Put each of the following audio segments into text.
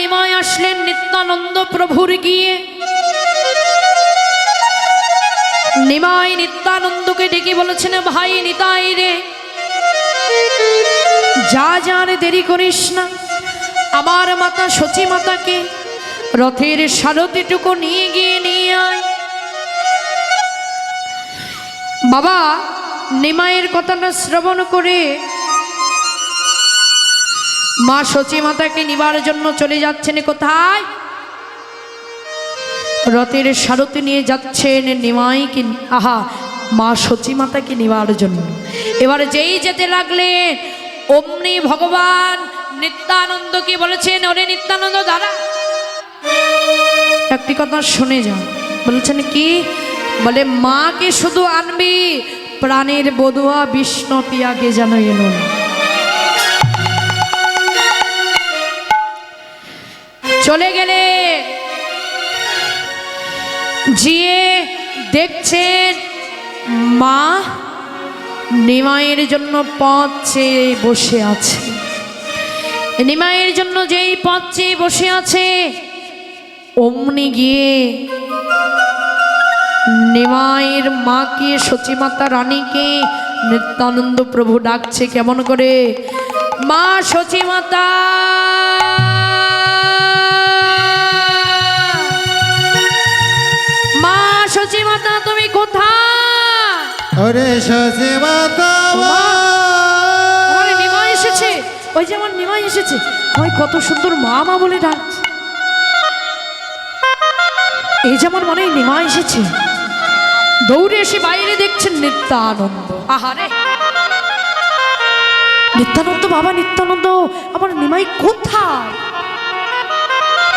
নিমায় আসলেন নিত্যানন্দ প্রভুর গিয়ে। নিমাই নিত্যানন্দকে ডেকে বলেছেন, ভাই নিতাই রে, যা যা রে দেরি করিস না। আমার মাতা সচী মাতাকে রথের সারথিটুকু নিয়ে গিয়ে নিয়ে আয়। বাবা, নিমাইয়ের কথাটা শ্রবণ করে মা সচী মাতাকে নিবার জন্য চলে যাচ্ছেন কোথায়? রথের সারথি নিয়ে যাচ্ছেন নিমাইকে আহা, মা সচী মাতাকে নিবার জন্য। এবার যেই যেতে লাগলেন, অমনি ভগবান নিত্যানন্দকে বলেছেন, ওরে নিত্যানন্দ দাদা! একটি কথা শুনে যান। বলেছেন কি? বলে, মাকে শুধু আনবি, প্রাণের বধুয়া বিষ্ণু পিয়াকে যেন এলো না। চলে গেলে জিয়ে দেখছেন মা নিমাইয়ের জন্য পথ চেয়ে বসে আছে। নিমাইয়ের জন্য যেই পথ চেয়ে বসে আছে, অমনি গিয়ে নিমাইয়ের মাকে সচিমাতা রানীকে নিত্যানন্দ প্রভু ডাকছে কেমন করে? মা সচিমাতা! কোথায় ওরে শশী মাতা আমার নিমা এসেছে। ওই যে আমার নিমা এসেছে। ওই কত সুন্দর মা মা বলে ডাকছে। এই যে আমার মনে নিমা এসেছে। দৌড়ে এসে বাইরে দেখছেন নিত্যানন্দ। আহারে। নিত্যানন্দ বাবা নিত্যানন্দ আমার নিমাই কোথায়?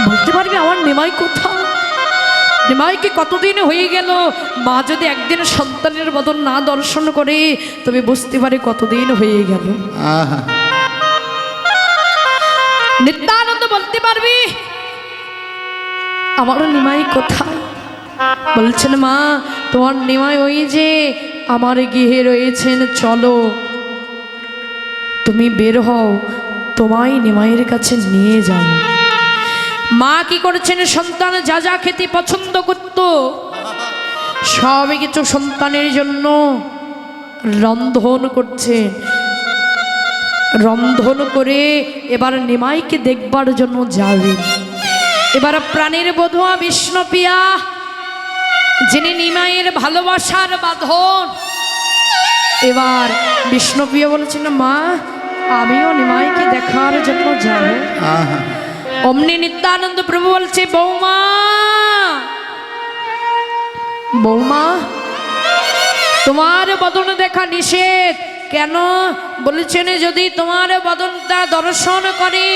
বলতে পারবি আমার নিমাই কোথায়? নিমাইকে কতদিন হয়ে গেল? মা যদি একদিন সন্তানের বদল না দর্শন করে তবে বুঝতে পারে কতদিন হয়ে গেল। নিত্যানন্দ বলতে পারবি? আমারও নিমাই কোথায়? বলছেন মা তোমার নিমাই ওই যে আমার গৃহে রয়েছেন চলো। তুমি বের হও তোমায় নিমাইয়ের কাছে নিয়ে যাও মা কি করেছেন? সন্তান যা যা খেতে পছন্দ করত, সবই কিছু সন্তানের জন্য রন্ধন করছেন রন্ধন করে এবার নিমাইকে দেখবার জন্য যাবে। এবার প্রাণের বধুয়া বিষ্ণুপিয়া যিনি নিমাইয়ের ভালোবাসার বাঁধন, এবার বিষ্ণুপ্রিয়া বলেছেন, মা, আমিও নিমাইকে দেখার জন্য যাব। অমনি নিত্যানন্দ প্রভু বলছে, বৌমা বৌমা, তোমার বদন দেখা নিষেধ। কেন? বলেছেন যদি তোমার বদনটা দর্শন করে,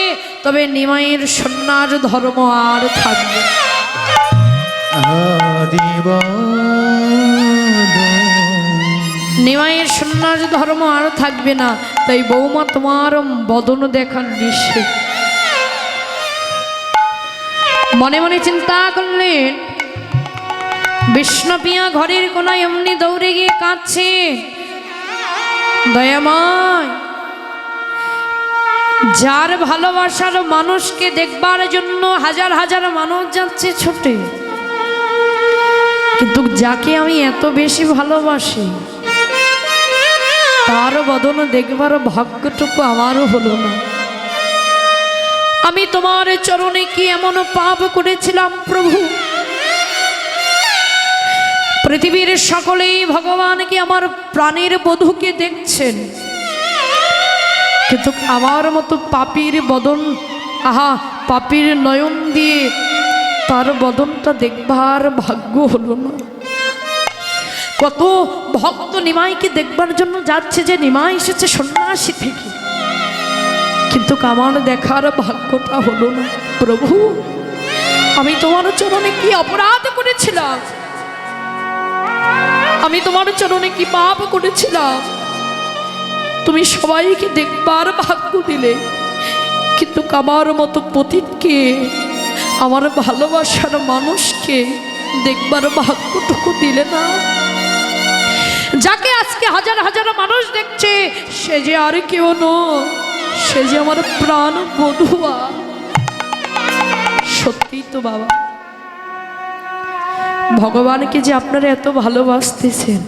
তবে নিমাইয়ের সন্ন্যাস ধর্ম আর থাকবে নিমাইয়ের সন্ন্যাস ধর্ম আর থাকবে না। তাই বৌমা, তোমার বদন দেখা নিষেধ। মনে মনে চিন্তা করলেন, বিষ্ণুপিয়া ঘরের কোনায় এমনি দৌড়ে গিয়ে কাঁদছে। দয়াময়, যার ভালোবাসার মানুষকে দেখবার জন্য হাজার হাজার মানুষ যাচ্ছে ছুটে। কিন্তু যাকে আমি এত বেশি ভালোবাসি, তার বদন দেখবার ভাগ্যটুকু আমারও হলো না। আমি তোমার চরণে কি এমন পাপ করেছিলাম, প্রভু? পৃথিবীর সকলেই ভগবানকে আমার প্রাণের বধূকে দেখছেন? কিন্তু আমার মতো পাপির বদন, আহা, পাপির নয়ন দিয়ে তার বদনটা দেখবার ভাগ্য হলো না। কত ভক্ত নিমাইকে দেখবার জন্য যাচ্ছে যে নিমাই এসেছে সন্ন্যাসী থেকে। কিন্তু আমার দেখার ভাগ্যটা হলো না। প্রভু, আমি তোমার চরণে কি অপরাধ করেছিলাম? আমি তোমার চরণে কি পাপ করেছিলাম? তুমি সবাইকে দেখবার ভাগ্য দিলে, কিন্তু কামার মতো পতিতকে, আমার ভালোবাসার মানুষকে দেখবার ভাগ্যটুকু দিলে না। যাকে আজকে হাজার হাজার মানুষ দেখছে, সে যে আর কেউ নো সে যে আমার প্রাণ বধুয়া। সত্যিই তো বাবা। ভগবানকে যে আপনারা এত ভালোবাসতেছেন,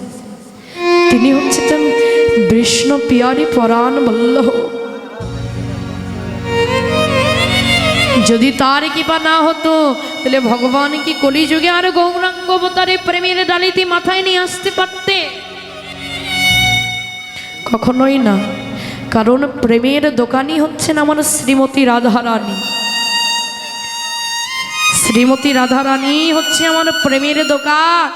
তিনি হচ্ছেন বিষ্ণু পিয়ারি পরাণ বল্লভ। যদি তার কৃপা না হতো, তাহলে ভগবান কি কলিযুগে আর গৌরাঙ্গ অবতারে প্রেমের ডালিতে মাথায় নিয়ে আসতে পারতে? কখনোই না। কারণ প্রেমের দোকানই হচ্ছেন আমার শ্রীমতী রাধারানী। শ্রীমতী রাধারানী হচ্ছে আমার প্রেমের দোকান।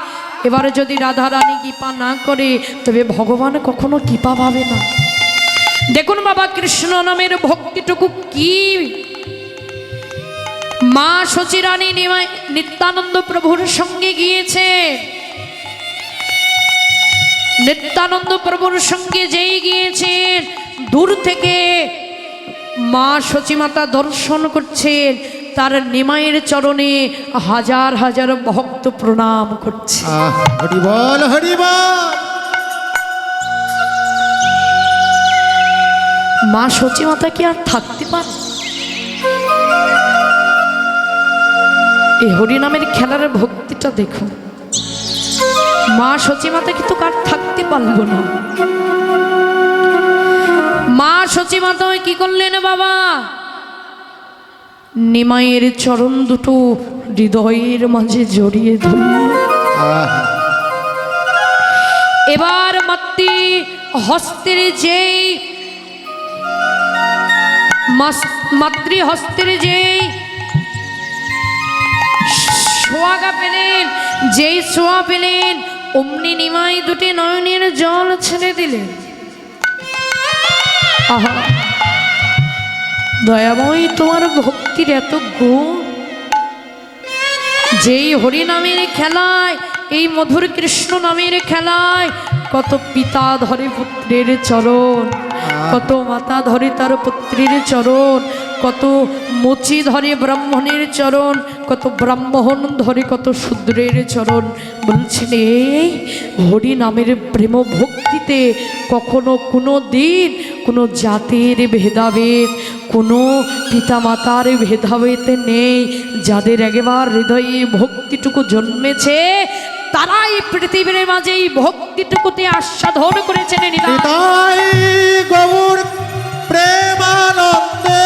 এবারে যদি রাধারানী কৃপা না করে, তবে ভগবান কখনো কৃপা পাবে না। দেখুন বাবা কৃষ্ণ নামের ভক্তিটুকু কি। মা শচীরানী নিত্যানন্দ প্রভুর সঙ্গে গিয়েছে। নিত্যানন্দ প্রভুর সঙ্গে যেই গিয়েছেন দূর থেকে মা সচিমাতা দর্শন করছেন তার নিমাইয়ের চরণে হাজার হাজার ভক্ত প্রণাম করছে। আহ হরি বল হরি বল। মা সচিমাতা কি আর থাকতে পারে? এই হরিনামের খেলার ভক্তিটা দেখুন। মা সচিমাতা কিন্তু কার থাকতে পারল না। মা সচিমাতা ওই কি করলেন বাবা? নিমাইয়ের চরণ দুটো হৃদয়ের মাঝে জড়িয়ে ধরল। এবার মাতৃ হস্তের যেই মাতৃ হস্তের যেই সোয়াগা পেলেন, যেই সোয়া পেলেন, অমনি নিমাই দুটি নয়নের জল ছেড়ে দিলেন। আহা। দয়াময়, তোমার ভক্তির এত গুণ। যেই হরিনামের খেলায়, এই মধুর কৃষ্ণ নামের খেলায়, কত পিতা ধরে পুত্রের চরণ, কত মাতা ধরে তার পুত্রের চরণ, কত মুচি ধরে ব্রাহ্মণের চরণ, কত ব্রাহ্মণ ধরে কত শূদ্রের চরণ। বলছেন, এই হরি নামের প্রেম ভক্তিতে কখনো কোনো দিন কোনো জাতির ভেদাভেদ, কোনো পিতামাতার ভেদাভেদ নেই। যাদের একবার হৃদয়ে ভক্তিটুকু জন্মেছে, তারাই পৃথিবীর মাঝে এই ভক্তিটুকুতে আস্বাদন করেছেন গৌর প্রেমানন্দে।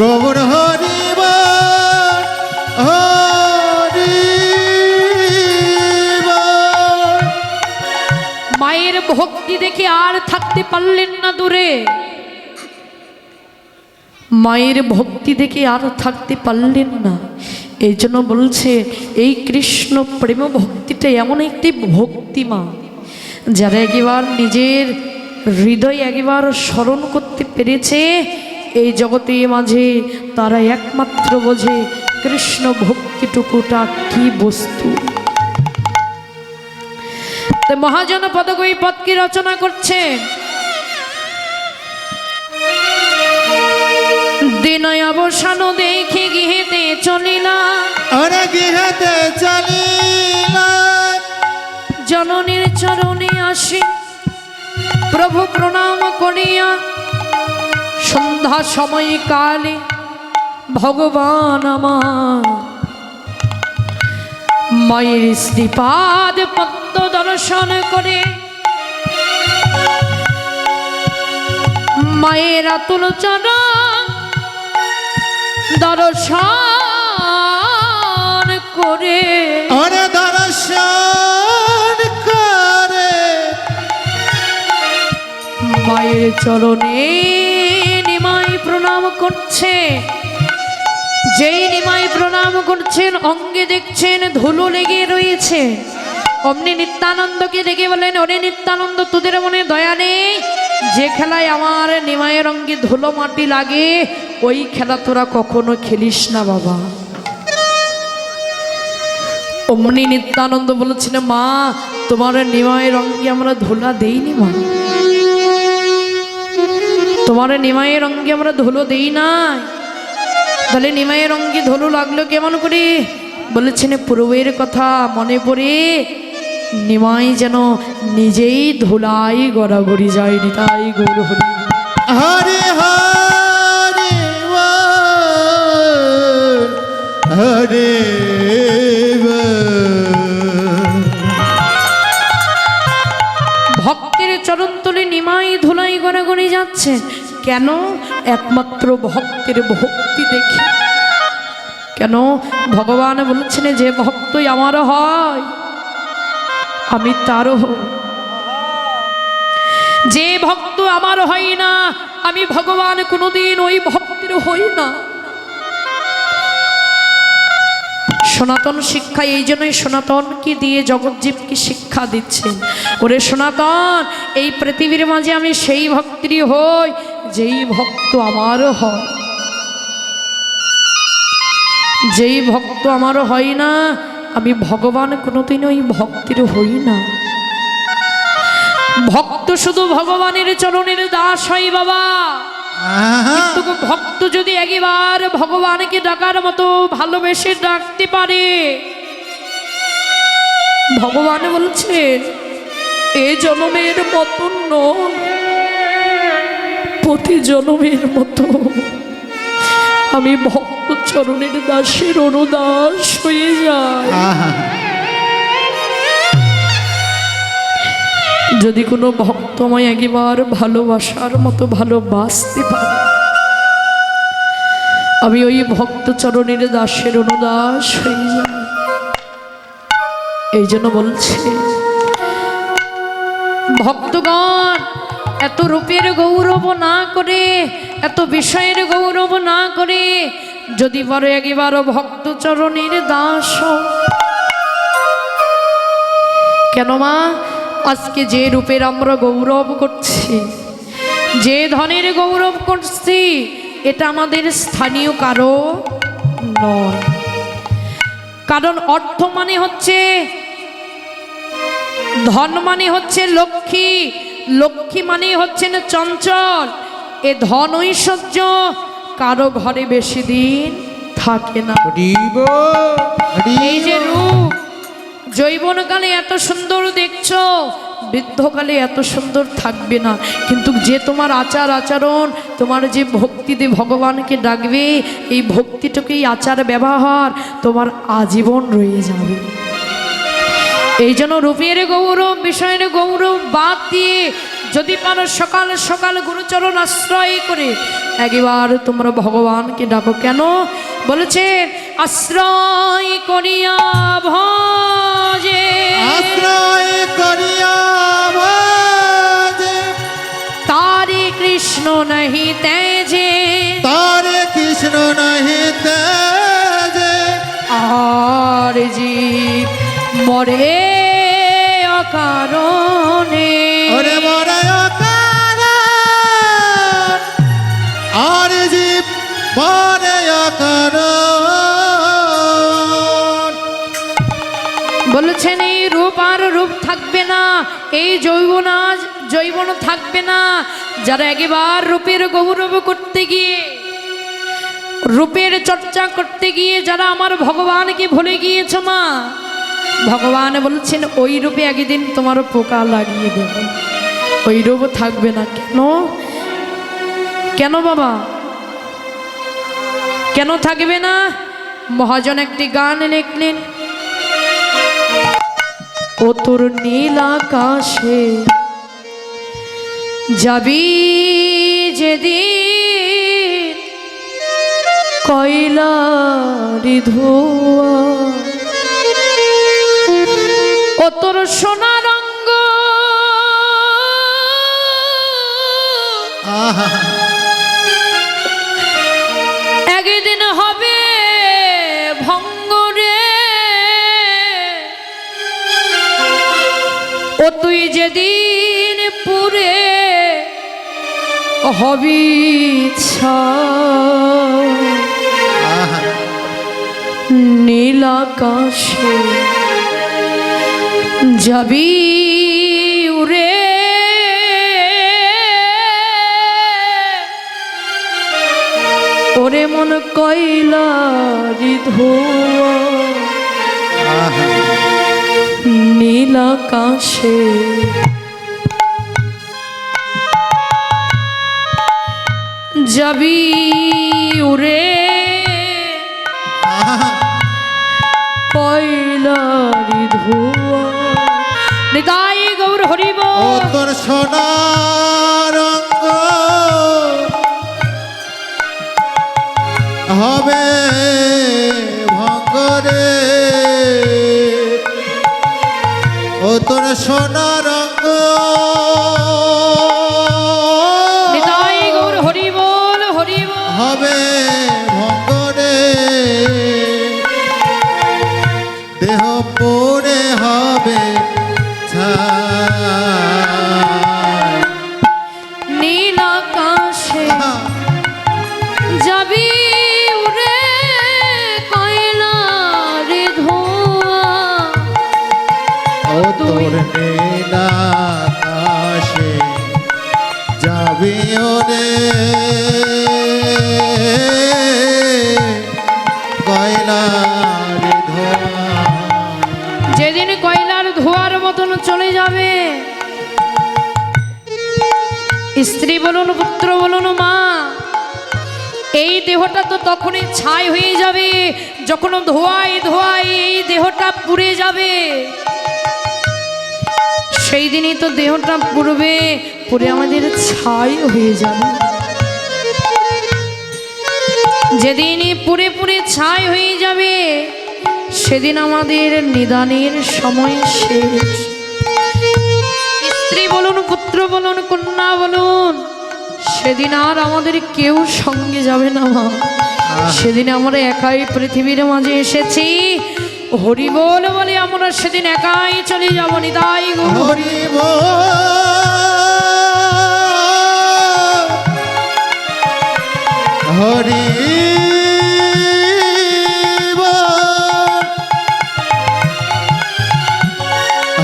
গৌর দেখে আর থাকতে পারলেন না দূরে। মায়ের ভক্তি দেখে আর থাকতে পারলেন না। এই জন্য বলছে, এই কৃষ্ণ প্রেম ভক্তিটা এমন একটি ভক্তিমা যারা একবার নিজের হৃদয় একবার স্মরণ করতে পেরেছে, এই জগতে মাঝে তারা একমাত্র বোঝে কৃষ্ণ ভক্তিটুকুটা কি বস্তু। তো মহাজন পদক এই পদকে রচনা করছে। দিনয় অবসান দেখে গৃহেতে চলিলা। আরে গৃহতে চলিলা। জননীর চরণে আসি। প্রভু প্রণাম করিয়া সন্ধ্যা সময় কালে ভগবান আমার মায়ের শ্রীপাদ পদ্ম দর্শন করে। মায়ের আতুল চরণ দর্শন করে। আরে দর্শন করে। মায়ের চরণে নিমাই প্রণাম করছে। যেই নিমাই প্রণাম করছেন অঙ্গে দেখছেন ধুলো লেগে রয়েছে। অমনি নিত্যানন্দকে দেখে বলেন ওরে নিত্যানন্দ, তোদের মনে দয়া নেই? যে খেলায় আমার নিমায়ের অঙ্গে ধুলো মাটি লাগে, ওই খেলা তোরা কখনো খেলিস না বাবা। অমনি নিত্যানন্দ বলেছিল, মা, তোমার নিমায়ের অঙ্গে আমরা ধুলা দেইনি, মা। তোমার নিমায়ের অঙ্গে আমরা ধুলো দেই না তাহলে নিমায়ের অঙ্গে ধুলো লাগল কেমন করে? বলেছেন, পূর্বের কথা মনে পড়ে নিমাই যেন নিজেই ধুলাই গড়াগড়ি যায়নি তাই গৌর হরি। হরে হরি হরে ভক্তের চরণতলে নিমাই ধুলাই গড়াগড়ি যাচ্ছে কেন একমাত্র ভক্তের ভক্তি দেখি? কেন ভগবান বলছেন যে ভক্তই আমার হয়? আমি তারও হই। যে ভক্ত আমার হয় না, আমি ভগবান কোনোদিন ওই ভক্তের হই না। সনাতন শিক্ষা, এই জন্যই সনাতনকে দিয়ে জগৎজীবকে শিক্ষা দিচ্ছেন? ওরে সনাতন, এই পৃথিবীর মাঝে আমি সেই ভক্তেরই হই, যেই ভক্ত আমারও হয়। যেই ভক্ত আমারও হয় না আমি ভগবান কোনোদিন ওই ভক্তির হই না। ভক্ত শুধু ভগবানের চরণের দাস হয় বাবা। কিন্তু ভক্ত যদি একবার ভগবানকে ডাকার মতো ভালোবেসে ডাকতে পারে ভগবান বলছেন এ জনমের মতন প্রতি জনমের মতো। আমি ভক্ত চরণের দাসের অনুদাস হয়ে যায়। যদি কোনো ভক্তময় একবার ভালোবাসার মতো ভালোবাসতে পারে আমি ওই ভক্ত চরণের দাসের অনুদাস হয়ে যাই। এই জন্য বলছে ভক্তগণ এত রূপের গৌরব না করে এত বিষয়ের গৌরব না করে যদি পারো একবার ভক্ত চরণের দাস। কেন মা আজকে যে রূপের আমরা গৌরব করছি, যে ধনের গৌরব করছি, এটা আমাদের স্থানীয় কারও নয় কারণ অর্থ মানে হচ্ছে, ধন মানে হচ্ছে লক্ষ্মী লক্ষ্মী মানে হচ্ছে না চঞ্চল এ ধন ঐশ্বর্য কারও ঘরে বেশি দিন থাকে না। এই যে রূপ জৈবনকালে এত সুন্দর দেখছ বৃদ্ধকালে এত সুন্দর থাকবে না। কিন্তু যে তোমার আচার আচরণ তোমার যে ভক্তিতে ভগবানকে ডাকবে এই ভক্তিটুকুই আচার ব্যবহার তোমার আজীবন রয়ে যাবে। এই জন্য রূপের গৌরব বিষয়ের গৌরব বাদ দিয়ে যদি পারো সকাল সকাল গুরুচরণ আশ্রয় করে একবার তোমরা ভগবানকে ডাকো কেন? বলেছে আশ্রয় করিয়া ভজে। আশ্রয় করিয়া তারি কৃষ্ণ নাহি তেজে। তারে কৃষ্ণ নাহি তেজে। আর জীব মরে অকারণে কারণ বলেছেন এই রূপ আর রূপ থাকবে না, এই যৌবন আজ যৌবন থাকবে না। যারা একবার রূপের গৌরব করতে গিয়ে, রূপের চর্চা করতে গিয়ে যারা আমার ভগবানকে ভুলে গিয়েছ মা, ভগবান বলছেন, ওই রূপে একদিন তোমার পোকা লাগিয়ে দেব। ওই রূপ থাকবে না কেন? কেন বাবা? কেন থাকবে না? মহাজন একটি গান লিখলেন। ও তোর নীল আকাশে যাবি যেদিন কয়লারি ধোয়া। ও তোর সোনা রঙ্গ ও তুই যেদিন পুরে হবি। আহা। যাবি উড়ে। ওরে মন কয়লারি ধোয়া। নীল আকাশে। যাবি আহা কয়লারি ধোয়া। নিতাই গৌর হরিব। তোর সোনার হবে ভঙ্গরে ও তোর সোনার তখনই ছাই হয়ে যাবে। যখন ধোয়ায় ধোয়ায় এই দেহটা পুড়ে যাবে। সেই দিনই তো দেহটা পুড়বে, পুড়ে আমাদের ছাই হয়ে যাবে। যেদিনই পুড়ে পুড়ে ছাই হয়ে যাবে, সেদিন আমাদের নিদানের সময় শেষ। স্ত্রী বলুন, পুত্র বলুন, কন্যা বলুন, সেদিন আর আমাদের কেউ সঙ্গে যাবে না মা। সেদিন আমরা একাই পৃথিবীর মাঝে এসেছি। হরি বল বলে আমরা সেদিন একাই চলে যাব হরি হরি হরি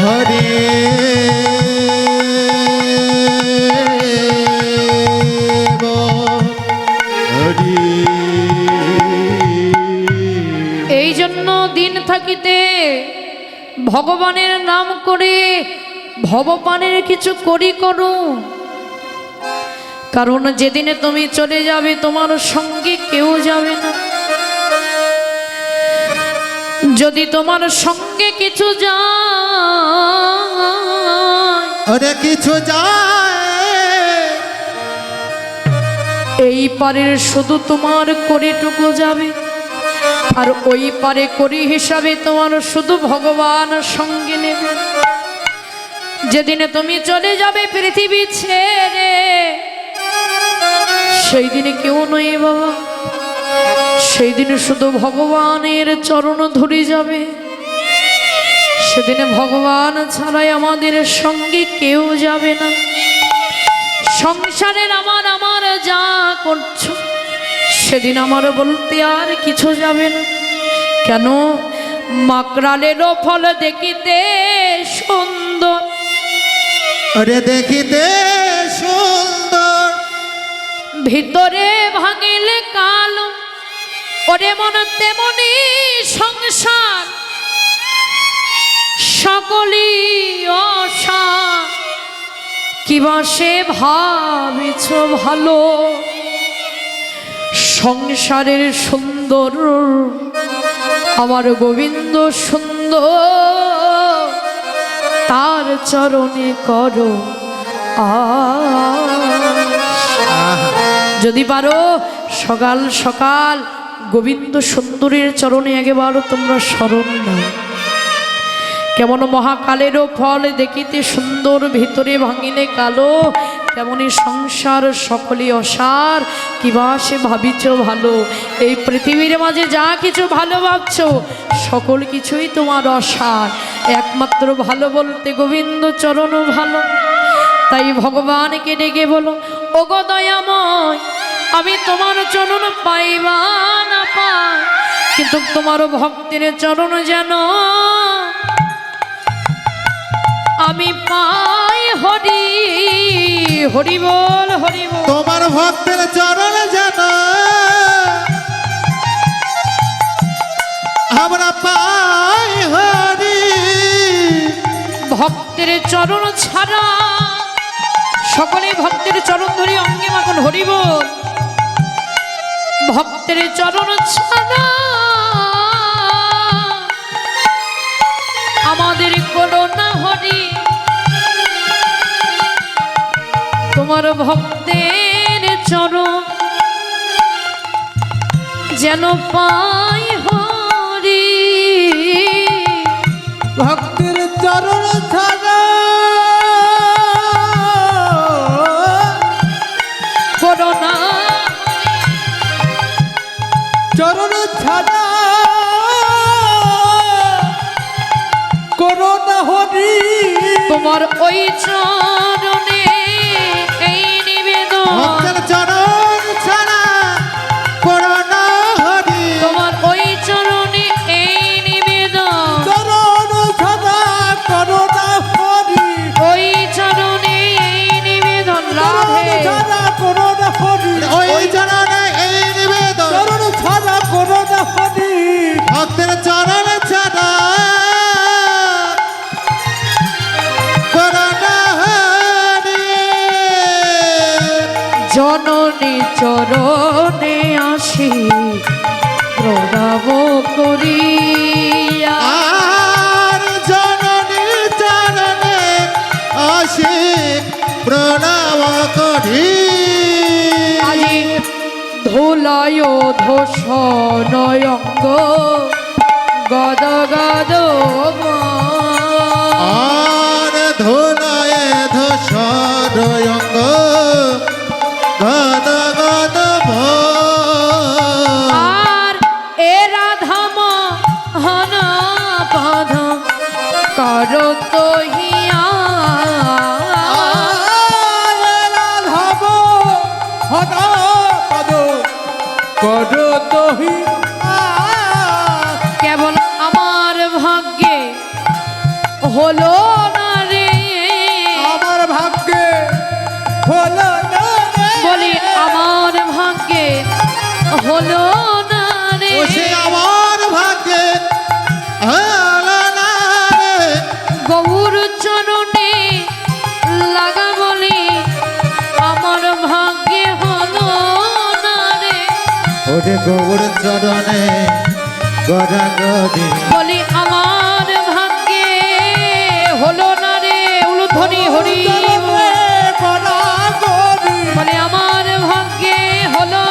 হরি দিন ভগবানের নাম করে ভবপানের কিছু করি করো। কারণ যেদিনে তুমি চলে যাবে তোমার সঙ্গে কেউ যাবে না। যদি তোমার সঙ্গে কিছু যায় কিছু যায়। এই পারের শুধু তোমার করিটুকু যাবে। আর ওই পারে করি হিসাবে তোমার শুধু ভগবান সঙ্গে নেবে। যেদিনে তুমি চলে যাবে পৃথিবী ছেড়ে সেই দিনে কেউ নয় বাবা। সেই দিনে শুধু ভগবানের চরণ ধরে যাবে। সেদিনে ভগবান ছাড়াই আমাদের সঙ্গে কেউ যাবে না। সংসারের আমার আমার যা করছ সেদিন আমার বলতে আর কিছু যাবে না। কেন? মাকড়ালেরও ফল দেখিতে সুন্দর। ওরে দেখিতে সুন্দর। ভিতরে ভাঙিলে কালো। ওরে মন তেমনি সংসার। সকলই অসা কিবা সে ভাবিছ ভালো? সংসারের সুন্দর, আমার গোবিন্দ সুন্দর, তার চরণে করো যদি পারো, সকাল সকাল গোবিন্দ সুন্দরের চরণে একেবারও তোমরা স্মরণ নাও। কেমন মহাকালেরও ফল দেখিতে সুন্দর ভিতরে ভাঙিলে কালো তেমনি সংসার সকলে অসার। কিবা সে ভাবিছ ভালো? এই পৃথিবীর মাঝে যা কিছু ভালো ভাবছ, সকল কিছুই তোমার অসার। একমাত্র ভালো বলতে গোবিন্দ চরণও ভালো। তাই ভগবানকে ডেকে বলো, ওগো দয়াময়, আমি তোমার চরণ পাইবা না পাই, কিন্তু তোমার ভক্তির চরণ যেন আমি পাই হরি। হরি বল হরি বল। তোমার ভক্তের চরণ যেন আমরা পাই হরি। ভক্তের চরণ ছাড়া সকলে ভক্তের চরণ ধরে অঙ্গে মাখন হরি বল। ভক্তের চরণ ছাড়া আমাদের করোনা তোমার ভক্তের চরণ যেন পাই হরি। ভক্তির চরণ ছাড়া করোনা চরণ ছাড়া করোনা হরি। তোমার ওই চরণে চরণে আসি প্রণাম করিয়া আর জননী চরণে আসি প্রণাম করি। ধুলায় ধোষণয়ঙ্গ গদ গদ আর ধুলায় ধসরয়ঙ্গ। গৌর চরণে গড়া গড়ি বলি আমার ভাগ্যে হলো না রে উলুধ্বনি হরি। বলে আমার ভাগ্যে হলো